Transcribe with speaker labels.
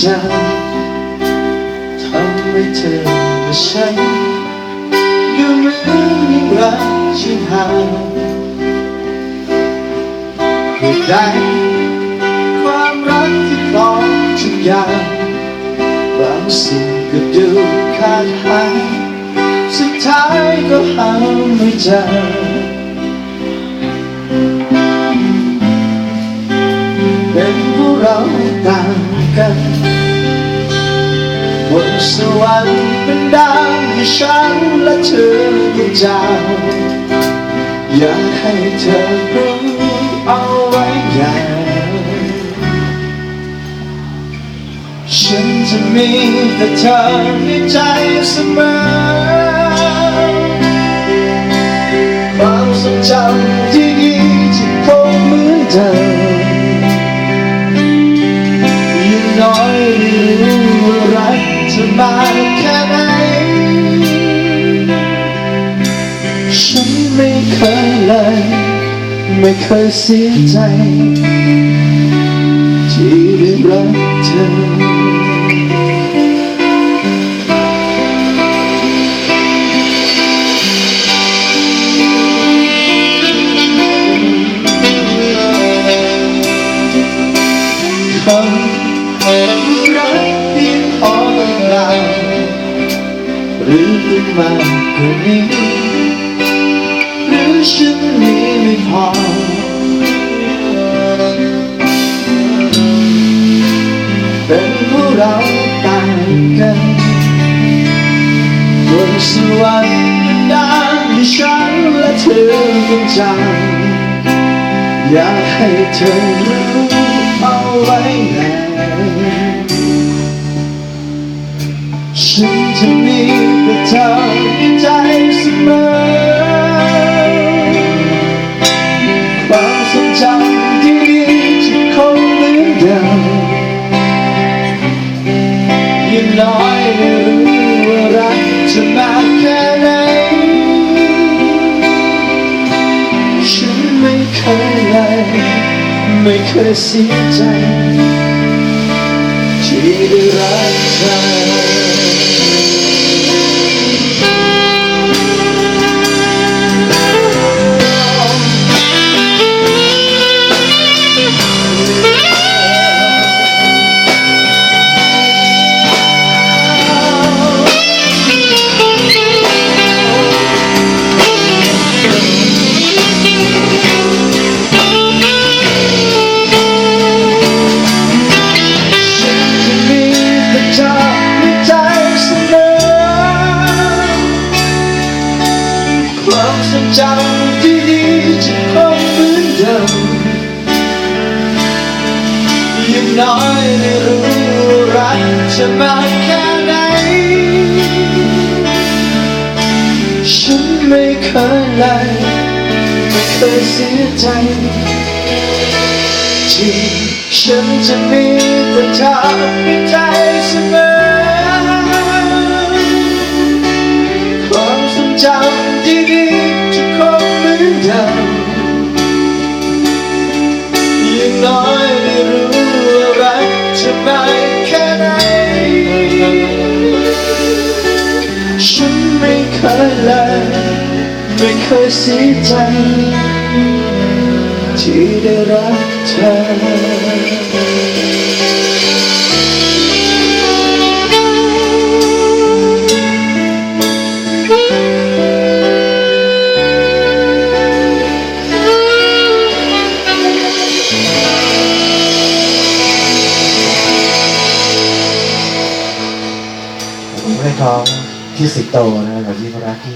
Speaker 1: ใจทำให้เธอมาใช้อยู่เหมือยิ่งรักยิ่งห่างเหตุใดความรักที่ครองทุกอย่างบางสิ่งก็ดูขาดหายสุดท้ายก็หาไม่เจอเป็นพวกเราต่าง สวรรค์เป็นดาวให้ฉันและเธอยังจาอยากให้เธอรู้เอาไว้อย่างฉันจะมีแต่เธอในใจเสมอ มากแค่ไหน ฉันไม่เคยเลย ไม่เคยเสียใจ ที่ได้รักเธอ หรือต้องมากว่านี้หรือฉันมีไม่พอเป็นพวกเราต่างกันบนสวรรค์เป็นดาวที่ฉันและเธอต้องจำอยากให้เธอรู้ ฉันจะมีแต่เธอในใจเสมอความทรงจำที่ดีจะคงเหมือนเดิมยังน้อยได้รู้ว่ารักเธอมากแค่ไหนฉันไม่เคยเลยไม่เคยเสียใจ ที่ได้รักเธอ จำที่ดีจะคงเหมือนเดิมอยังน้อยได้รู้รักเธอมากแค่ไหน ฉันไม่เคยเลยไม่เคยเสียใจที่ฉันจะมีแต่เธอในใจ เลย ไม่เคยเสียใจ ที่ได้รักเธอ
Speaker 2: ผมให้ท้อง ที่สิงโตนะครับกับพี่รักที่